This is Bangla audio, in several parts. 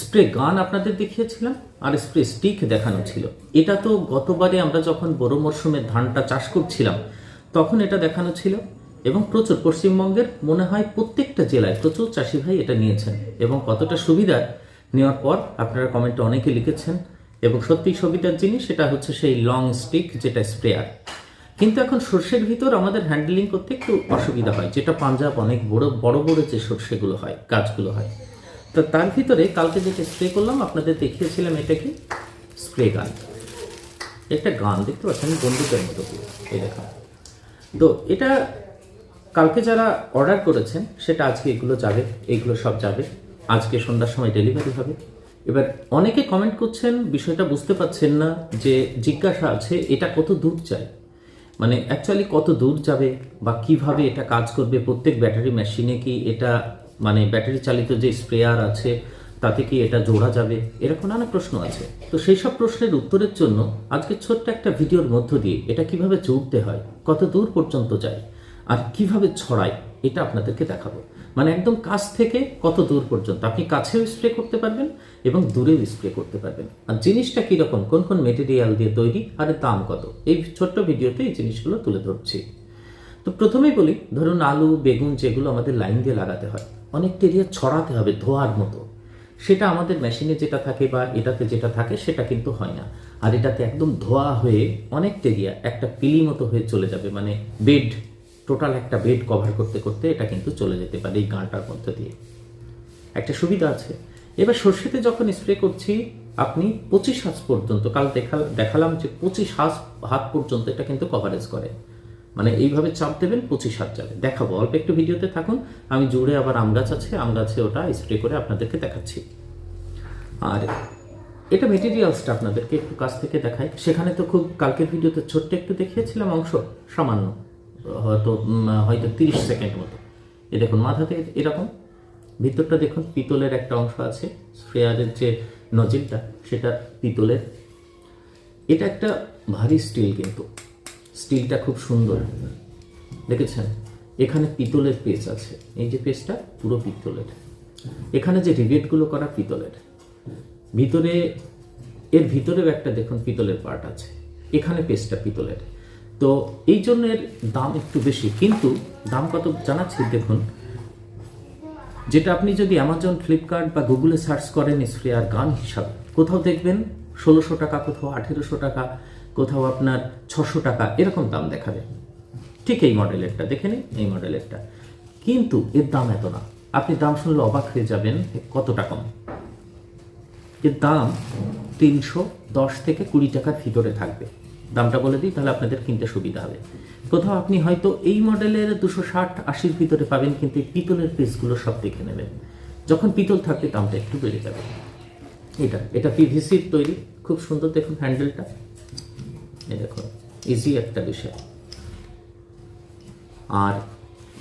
স্প্রে গান আপনাদের দেখিয়েছিলাম আর স্প্রে স্টিক দেখানো ছিল। এটা তো গতবারে আমরা যখন বড় মরশুমে ধানটা চাষ করছিলাম, তখন এটা দেখানো ছিল এবং প্রচুর পশ্চিমবঙ্গের মনে হয় প্রত্যেকটা জেলায় প্রচুর চাষি ভাই এটা নিয়েছেন এবং কতটা সুবিধা নেওয়ার পর আপনারা কমেন্টে অনেকে লিখেছেন এবং সত্যিই সুবিধার জিনিস সেটা হচ্ছে সেই লং স্টিক যেটা স্প্রেয়ার কিন্তু এখন সর্ষের ভিতর আমাদের হ্যান্ডেলিং করতে একটু অসুবিধা হয়, যেটা পাঞ্জাব অনেক বড় বড় বড় যে সর্ষেগুলো হয়, গাছগুলো হয়। তো তার ভিতরে কালকে যেটা স্প্রে করলাম, আপনাদের দেখিয়েছিলাম এটা কি স্প্রে গান। একটা গান, দেখতে পাচ্ছেন বন্দুকের মতো। এই দেখুন। তো এটা কালকে যারা অর্ডার করেছেন, সেটা আজকে এগুলো যাবে, এগুলো সব যাবে। আজকে সন্ধ্যার সময় ডেলিভারি হবে। এবার অনেকে কমেন্ট করছেন, বিষয়টা বুঝতে পারছেন না, যে জিজ্ঞাসা আছে, এটা কত দূর যায়? মানে অ্যাকচুয়ালি কত দূর যাবে, বা কীভাবে এটা কাজ করবে, প্রত্যেক ব্যাটারি মেশিনে কি এটা মানে ব্যাটারি চালিত যে স্প্রেয়ার আছে, তাতে কি এটা জোড়া যাবে? এরকম নানা প্রশ্ন আছে। তো সেই সব প্রশ্নের উত্তরের জন্য আজকে ছোট্ট একটা ভিডিওর মধ্য দিয়ে এটা কীভাবে জুড়তে হয়, কত দূর পর্যন্ত যায়, আর কীভাবে ছড়ায়, এটা আপনাদেরকে দেখাবো। মানে একদম কাছ থেকে কত দূর পর্যন্ত, আপনি কাছেও স্প্রে করতে পারবেন এবং দূরেও স্প্রে করতে পারবেন। আর জিনিসটা কীরকম, কোন কোন মেটেরিয়াল দিয়ে তৈরি, আর দাম কত? এই ছোট্ট ভিডিওতে এই জিনিসগুলো তুলে ধরছি। তো প্রথমেই বলি, ধরুন আলু, বেগুন যেগুলো আমাদের লাইন দিয়ে লাগাতে হয় অনেকটা এরিয়া ছড়াতে হবে ধোয়ার মতো। সেটা আমাদের মেশিনে যেটা থাকে বা এটাতে যেটা থাকে, সেটা কিন্তু হয় না। আর এটাতে একদম ধোয়া হয়ে অনেক এরিয়া একটা পিলি মতো হয়ে চলে যাবে। মানে বেড, টোটাল একটা বেড কভার করতে করতে এটা কিন্তু চলে যেতে পারে এই গানটার মধ্যে দিয়ে। একটা সুবিধা আছে। এবার সর্ষেতে যখন স্প্রে করছি, আপনি পঁচিশ হাত পর্যন্ত, কাল দেখা, দেখালাম যে পঁচিশ হাত হাত পর্যন্ত এটা কিন্তু কভারেজ করে। মানে এইভাবে চাপ দেবেন পঁচিশ হাত যাবে দেখাবো, অল্প একটু ভিডিওতে থাকুন। আমি জুড়ে আবার আম গাছ আছে, আম গাছে ওটা স্প্রে করে আপনাদেরকে দেখাচ্ছি। আর এটা মেটেরিয়ালসটা আপনাদেরকে একটু কাছ থেকে দেখাই। সেখানে তো খুব কালকের ভিডিওতে ছোট্ট একটু দেখিয়েছিলাম অংশ, সামান্য, হয়তো হয়তো তিরিশ সেকেন্ড মতো। এ দেখুন, মাথাতে এরকম। ভিতরটা দেখুন, পিতলের একটা অংশ আছে স্প্রেয়ারের যে নজিলটা সেটা পিতলের। এটা একটা ভারী স্টিল কিন্তু। স্টিলটা খুব সুন্দর। দেখেছেন? এখানে পিতলের পেজ আছে। এই যে পেজটা পুরো পিতলের। এখানে যে রিবেটগুলো করা পিতলের। ভিতরে, এর ভিতরেও একটা দেখুন পিতলের পার্ট আছে। এখানে পেজটা পিতলের। তো এই জন্য এর দাম একটু বেশি। কিন্তু দাম কত জানাচ্ছি দেখুন। যেটা আপনি যদি অ্যামাজন ফ্লিপকার্ট বা গুগলে সার্চ করেন স্প্রেয়ার গান হিসাবে, কোথাও দেখবেন ষোলোশো টাকা, কোথাও আঠেরোশো টাকা, কোথাও আপনার ছশো টাকা, এরকম দাম দেখাবে ঠিক এই মডেলেরটা, দেখে নিন এই মডেলেরটা। কিন্তু এর দাম এত না। আপনি দাম শুনলে অবাক হয়ে যাবেন এ কতটা কম এর দাম তিনশো দশ থেকে কুড়ি টাকার ভিতরে থাকবে। দামটা বলে দিই, তাহলে আপনাদের কিনতে সুবিধা হবে। কোথাও আপনি হয়তো এই মডেলের দুশো ষাট, আশির ভিতরে পাবেন, কিন্তু এই পিতলের পিসগুলো সব দেখে নেবেন। যখন পিতল থাকবে, দামটা একটু বেড়ে যাবে। এটা এটা পিভিসির তৈরি। খুব সুন্দর দেখুন হ্যান্ডেলটা এই দেখুন। ইজি একটা বিষয়। আর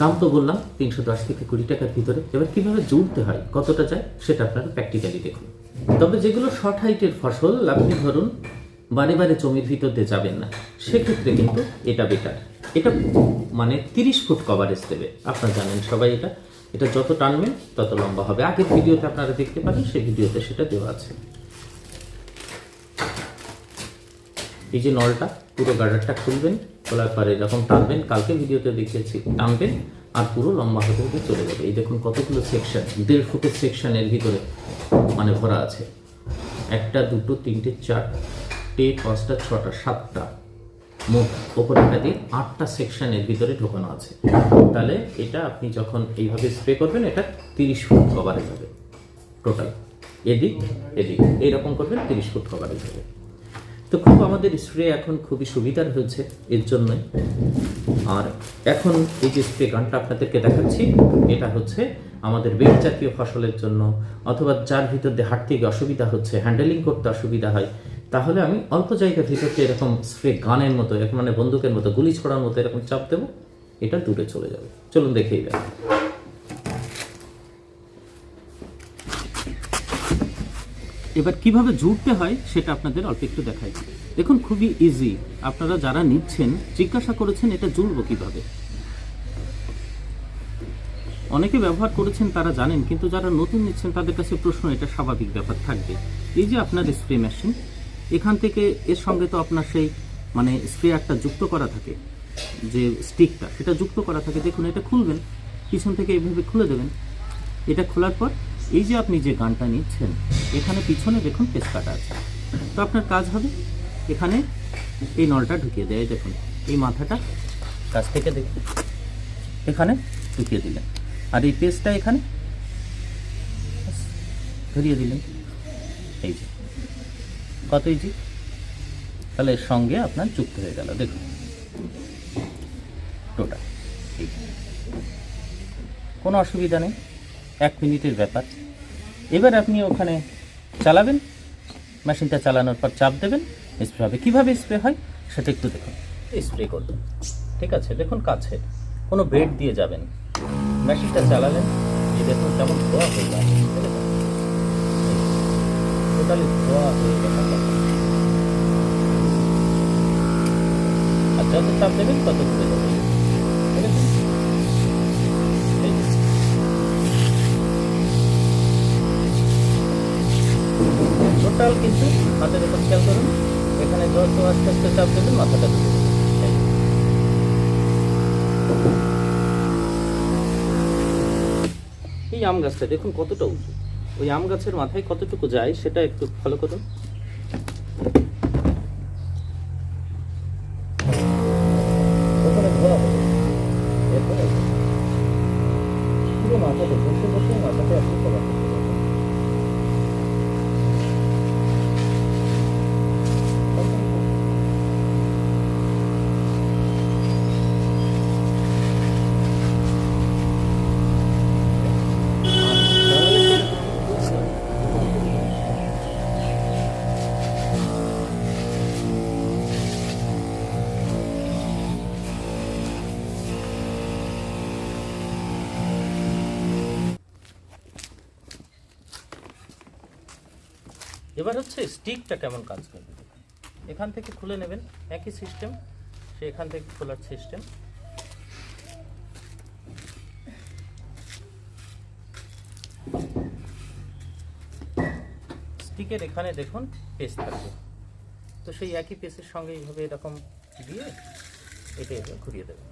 দাম তো বললাম, তিনশো দশ থেকে কুড়ি টাকার ভিতরে। এবার কীভাবে জুড়তে হয়, কতটা যায়, সেটা আপনারা প্র্যাকটিক্যালি দেখুন। তবে যেগুলো শর্ট হাইটের ফসল, আপনি ধরুন, বারে বারে জমির ভিতর দিয়ে যাবেন না, সেক্ষেত্রে কিন্তু এটা বেটার এটা মানে তিরিশ ফুট কভারেজ দেবে। আপনারা জানেন সবাই এটা। এটা যত টানবেন, তত লম্বা হবে। আগের ভিডিওতে আপনারা দেখতে পারেন সেই ভিডিওতে সেটা দেওয়া আছে। এই যে নলটা, পুরো গার্ডারটা খুলবেন, খোলার পরে এরকম টানবেন, কালকে ভিডিওতে দেখিয়েছি, টানবেন আর পুরো লম্বা হতে হতে চলে যাবে। এই দেখুন কতগুলো সেকশন দেড় ফুটের সেকশন এর ভিতরে মানে ভরা আছে। একটা, দুটো, তিনটে, চারটে, পাঁচটা, ছটা, সাতটা, মোট ওপরেটা দিয়ে আটটা সেকশন এর ভিতরে ঢোকানো আছে। তাহলে এটা আপনি যখন এইভাবে স্প্রে করবেন, এটা তিরিশ ফুট কভারেজ হবে টোটাল এদিক এদিক। এইরকম করবেন, তিরিশ ফুট কভারেজ হবে তো খুব আমাদের স্প্রে এখন খুবই সুবিধার হয়েছে এর জন্যই আর এখন এই যে স্প্রে গানটা আপনাদেরকে দেখাচ্ছি, এটা হচ্ছে আমাদের বেড জাতীয় ফসলের জন্য, অথবা যার ভিতর দিয়ে হাঁটতে গিয়ে অসুবিধা হচ্ছে, হ্যান্ডেলিং করতে অসুবিধা হয়, তাহলে আমি অল্প জায়গার ভিতরতে এরকম স্প্রে গানের মতো, এরকম মানে বন্দুকের মতো, গুলি ছড়ার মতো এরকম চাপ দেবো, এটা দূরে চলে যাবে। চলুন দেখেই যাবে এবার কীভাবে জুড়তে হয় সেটা আপনাদের অল্প একটু দেখাই। দেখুন, খুবই ইজি আপনারা যারা নিচ্ছেন, জিজ্ঞাসা করেছেন এটা জুড়বো কীভাবে। অনেকে ব্যবহার করেছেন, তারা জানেন, কিন্তু যারা নতুন নিচ্ছেন, তাদের কাছে প্রশ্ন, এটা স্বাভাবিক ব্যাপার থাকবে। এই যে আপনার স্প্রে মেশিন এখান থেকে এর সঙ্গে তো আপনার সেই মানে স্প্রেয়ারটা যুক্ত করা থাকে, যে স্টিকটা সেটা যুক্ত করা থাকে। দেখুন, এটা খুলবেন, পিছন থেকে এইভাবে খুলে দেবেন। এটা খোলার পর এই যে আপনি যে গানটা নিচ্ছেন, এখানে পিছনে দেখুন পেস কাটা আছে। তো আপনার কাজ হবে? এখানে এই নলটা ঢুকিয়ে দেয়, দেখুন। এই মাথাটা কাছ থেকে দেখুন এখানে ঢুকিয়ে দিলেন। আর এই পেস্টটা এখানে ধরিয়ে দিলেন। এই যে। কত ইজি তাহলে এর সঙ্গে আপনার যুক্ত হয়ে গেল, দেখুন। টোটাল কোনো অসুবিধা নেই, এক মিনিটের ব্যাপার। এবার আপনি ওখানে চালাবেন। মেশিনটা চালানোর পর চাপ দেবেন। স্প্রে হবে। কীভাবে স্প্রে হয় সেটা একটু দেখুন। স্প্রে করবেন ঠিক আছে? দেখুন কাছে। কোনো বেড দিয়ে যাবেন মেশিনটা চালালেন। এই দেখুন কেমন ধোয়া হয়ে যায় টোটালি ধোয়া হয়ে আর যত চাপ দেবেন তত ঘুরে হাতের উপর খেয়াল করুন। এখানে যত আস্তে আস্তে চাপ দেবেন মাথাটা যাবে। এই আম গাছটা দেখুন কতটা উঁচু। ওই আম গাছের মাথায় কতটুকু যায় সেটা একটু ফলো করুন। এরপরে পুরো এবার হচ্ছে স্টিকটা কেমন কাজ করবে? এখান থেকে খুলে নেবেন, একই সিস্টেম সে এখান থেকে খোলার সিস্টেম স্টিকের এখানে দেখুন পেস থাকবে। তো সেই একই পেসের সঙ্গে এইভাবে এরকম দিয়ে এটা ঘুরিয়ে দেবেন।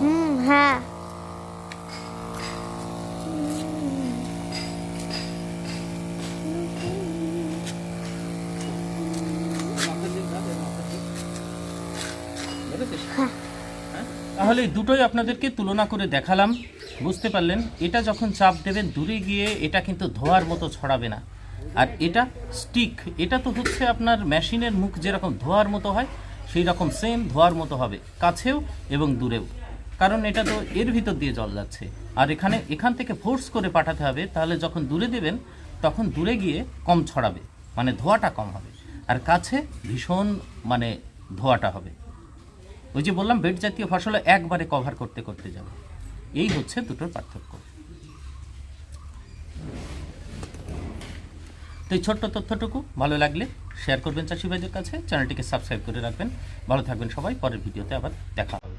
হুম হ্যাঁ। তাহলে দুটোই আপনাদেরকে তুলনা করে দেখালাম, বুঝতে পারলেন এটা যখন চাপ দেবেন দূরে গিয়ে, এটা কিন্তু ধোয়ার মতো ছড়াবে না আর এটা স্টিক এটা তো হচ্ছে আপনার মেশিনের মুখ যেরকম ধোয়ার মতো হয় সেই রকম সেম ধোয়ার মতো হবে, কাছেও এবং দূরেও। কারণ এটা তো এর ভিতর দিয়ে জল যাচ্ছে। আর এখানে, এখান থেকে ফোর্স করে পাঠাতে হবে, তাহলে যখন দূরে দেবেন, তখন দূরে গিয়ে কম ছড়াবে মানে ধোয়াটা কম হবে। আর কাছে ভীষণ মানে ধোয়াটা হবে। ওই যে বললাম, বেড জাতীয় ফসল একবারে কভার করতে করতে যাবে। এই হচ্ছে দুটোর পার্থক্য। তো এই ছোট্ট তথ্যটুকু ভালো লাগলে শেয়ার করবেন চাষি ভাইদের কাছে চ্যানেলটিকে সাবস্ক্রাইব করে রাখবেন। ভালো থাকবেন সবাই, পরের ভিডিওতে আবার দেখা হবে।